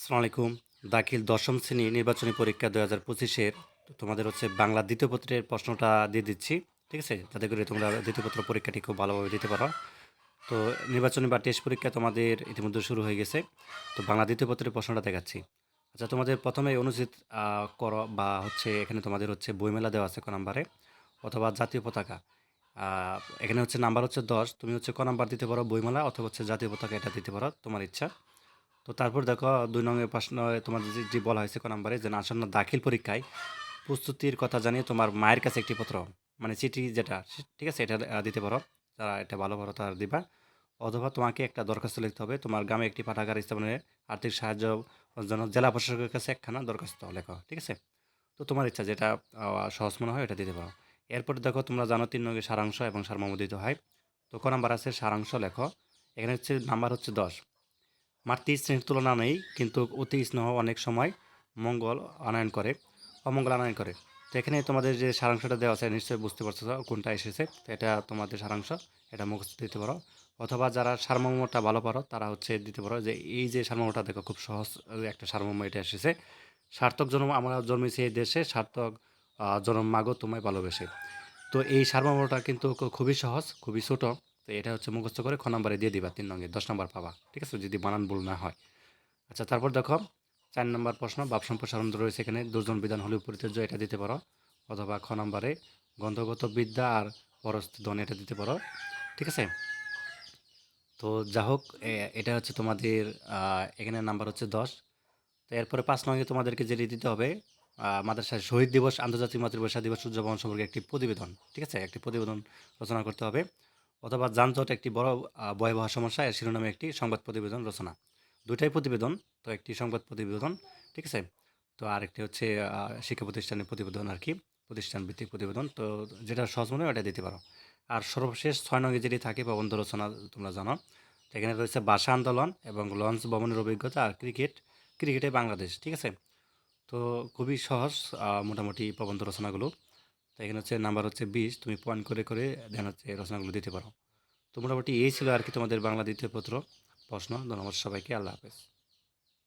আসসালামু আলাইকুম। দাখিল দশম শ্রেণি নির্বাচনী পরীক্ষা দু হাজার পঁচিশের তোমাদের হচ্ছে বাংলা দ্বিতীয় পত্রের প্রশ্নটা দিয়ে দিচ্ছি, ঠিক আছে? যাতে করে তোমরা দ্বিতীয় পত্র পরীক্ষাটি খুব ভালোভাবে দিতে পারো। তো নির্বাচনী বা টেস্ট পরীক্ষা তোমাদের ইতিমধ্যে শুরু হয়ে গেছে, তো বাংলা দ্বিতীয় পত্রের প্রশ্নটা দেখাচ্ছি। আচ্ছা তোমাদের প্রথমে অনুচিত করো বা হচ্ছে এখানে তোমাদের হচ্ছে বইমেলা দেওয়া আছে ক নাম্বারে, অথবা জাতীয় পতাকা। এখানে হচ্ছে নাম্বার হচ্ছে দশ, তুমি হচ্ছে ক নাম্বার দিতে পারো বইমেলা, অথবা হচ্ছে জাতীয় পতাকা এটা দিতে পারো, তোমার ইচ্ছা। তো তারপর দেখো দুই নঙ্গের প্রশ্ন তোমাদের যে- বলা হয়েছে ক নাম্বারে যে আসন্ন দাখিল পরীক্ষায় প্রস্তুতির কথা জানিয়ে তোমার মায়ের কাছে একটি পত্র মানে চিঠি যেটা ঠিক আছে? এটা দিতে পারো। তারা এটা ভালো ভালো তারা দিবা। অথবা তোমাকে একটা দরখাস্ত লিখতে হবে। তোমার গ্রামে একটি পাঠাগার স্থাপনের আর্থিক সাহায্য জন্য জেলা প্রশাসকের কাছে একখানা দরখাস্ত লেখো, ঠিক আছে? তো তোমার ইচ্ছা যেটা সহজ মনে হয় এটা দিতে পারো। এরপর দেখো তোমরা জানো তিন নঙ্গের সারাংশ এবং সারমর্ম দিতে হয়। তো ক নাম্বার আছে সারাংশ লেখো। এখানে হচ্ছে নাম্বার হচ্ছে দশ। মাতৃ স্নেহের তুলনা নেই, কিন্তু অতি স্নেহ অনেক সময় মঙ্গল আনয়ন করে, অমঙ্গল আনয়ন করে। তো এখানে তোমাদের যে সারাংশটা দেওয়া আছে, নিশ্চয়ই বুঝতে পারছ কোনটা এসেছে। এটা তোমাদের সারাংশ, এটা মুখস্থ দিতে পারো। অথবা যারা সারমর্মটা ভালো পারো, তারা হচ্ছে দিতে পারো যে এই যে সারমর্মটা দেখো, খুব সহজ একটা সারমর্ম এটা এসেছে। সার্থক জন্ম, আমরা জন্মেছি এই দেশে, সার্থক জন্ম মাগো তোমায় ভালোবেসে। তো এই সারমর্মটা কিন্তু খুবই সহজ, খুবই ছোট। তো এটা হচ্ছে মুখস্থ করে খ নম্বরে দিয়ে দিবা তিন নঙ্গে দশ নম্বর পাবা ঠিক আছে? যদি বানান ভুল না হয়। আচ্ছা তারপর দেখো চার নম্বর প্রশ্ন বাপ সম্প্রসারণ রয়েছে এখানে দুজন বিধান হলে পরিত্যাজ্য এটা দিতে পারো অথবা খ নম্বরে গন্ধগত বিদ্যা আর পরস্থিতন এটা দিতে পারো ঠিক আছে? তো যা হোক এটা হচ্ছে তোমাদের এখানে নাম্বার হচ্ছে দশ। তো এরপরে পাঁচ নঙ্গে তোমাদেরকে যেটি দিতে হবে আহ, মাদ্রাসায় শহীদ দিবস আন্তর্জাতিক মাতৃভাষা দিবস উদযাপন সম্পর্কে একটি প্রতিবেদন ঠিক আছে? একটি প্রতিবেদন রচনা করতে হবে। অথবা যানজট একটি বড় ভয়াবহ সমস্যা। এর শিরোনামে একটি সংবাদ প্রতিবেদন রচনা। দুটাই প্রতিবেদন, তো একটি সংবাদ প্রতিবেদন, ঠিক আছে? তো আর একটি হচ্ছে শিক্ষা প্রতিষ্ঠানের প্রতিবেদন আর কি, প্রতিষ্ঠান ভিত্তিক প্রতিবেদন। তো যেটা সহজ মনে হয় ওটা দিতে পারো। আর সর্বশেষ ছয় নঙ্গে যেটি থাকে, প্রবন্ধ রচনা তোমরা জানো এখানে রয়েছে ভাষা আন্দোলন এবং লঞ্চ ভবনের অভিজ্ঞতা আর ক্রিকেট, ক্রিকেটে বাংলাদেশ, ঠিক আছে? তো খুবই সহজ মোটামুটি প্রবন্ধ রচনাগুলো। তো এখানে হচ্ছে নাম্বার হচ্ছে বিশ, তুমি পয়েন্ট করে করে দেন হচ্ছে রচনাগুলো দিতে পারো। তো মোটামুটি এই ছিল আর কি তোমাদের বাংলা দ্বিতীয় পত্র। প্রশ্ন, ধন্যবাদ সবাইকে, আল্লাহ হাফেজ।